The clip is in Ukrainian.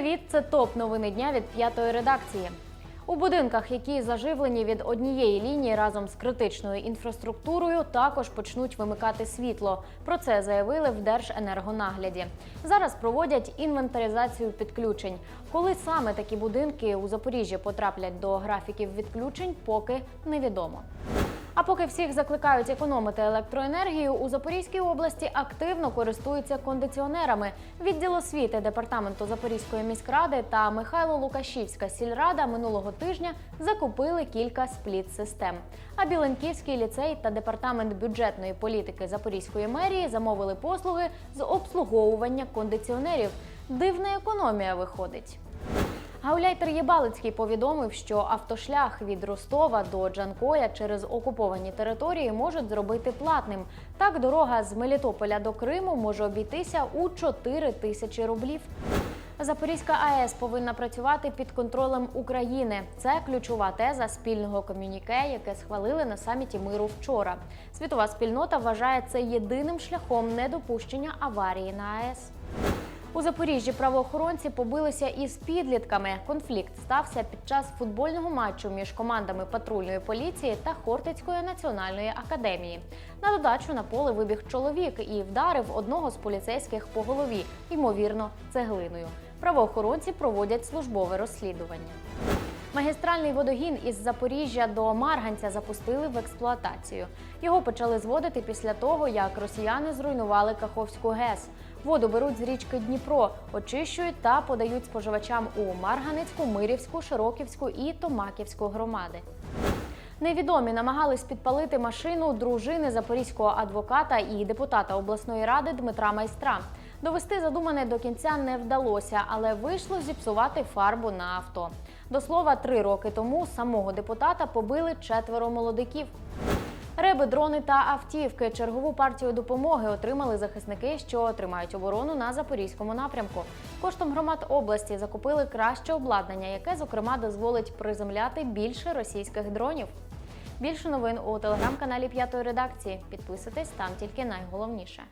Привіт! Це топ новини дня від п'ятої редакції. У будинках, які заживлені від однієї лінії разом з критичною інфраструктурою, також почнуть вимикати світло. Про це заявили в Держенергонагляді. Зараз проводять інвентаризацію підключень. Коли саме такі будинки у Запоріжжі потраплять до графіків відключень, поки невідомо. А поки всіх закликають економити електроенергію, у Запорізькій області активно користуються кондиціонерами. Відділ освіти департаменту Запорізької міськради та Михайло Лукашівська сільрада минулого тижня закупили кілька спліт-систем. А Біленківський ліцей та департамент бюджетної політики Запорізької мерії замовили послуги з обслуговування кондиціонерів. Дивна економія виходить. Гауляйтер Єбалицький повідомив, що автошлях від Ростова до Джанкоя через окуповані території можуть зробити платним. Так, дорога з Мелітополя до Криму може обійтися у 4 тисячі рублів. Запорізька АЕС повинна працювати під контролем України. Це ключова теза спільного комюніке, яке схвалили на саміті миру вчора. Світова спільнота вважає це єдиним шляхом недопущення аварії на АЕС. У Запоріжжі правоохоронці побилися із підлітками. Конфлікт стався під час футбольного матчу між командами патрульної поліції та Хортицької національної академії. На додачу на поле вибіг чоловік і вдарив одного з поліцейських по голові, ймовірно, цеглиною. Правоохоронці проводять службове розслідування. Магістральний водогін із Запоріжжя до Марганця запустили в експлуатацію. Його почали зводити після того, як росіяни зруйнували Каховську ГЕС. Воду беруть з річки Дніпро, очищують та подають споживачам у Марганецьку, Мирівську, Широківську і Томаківську громади. Невідомі намагались підпалити машину дружини запорізького адвоката і депутата обласної ради Дмитра Майстра. Довести задумане до кінця не вдалося, але вийшло зіпсувати фарбу на авто. До слова, три роки тому самого депутата побили четверо молодиків. Реби, дрони та автівки. Чергову партію допомоги отримали захисники, що тримають оборону на запорізькому напрямку. Коштом громад області закупили краще обладнання, яке зокрема дозволить приземляти більше російських дронів. Більше новин у телеграм-каналі П'ятої редакції. Підписуйтесь там тільки найголовніше.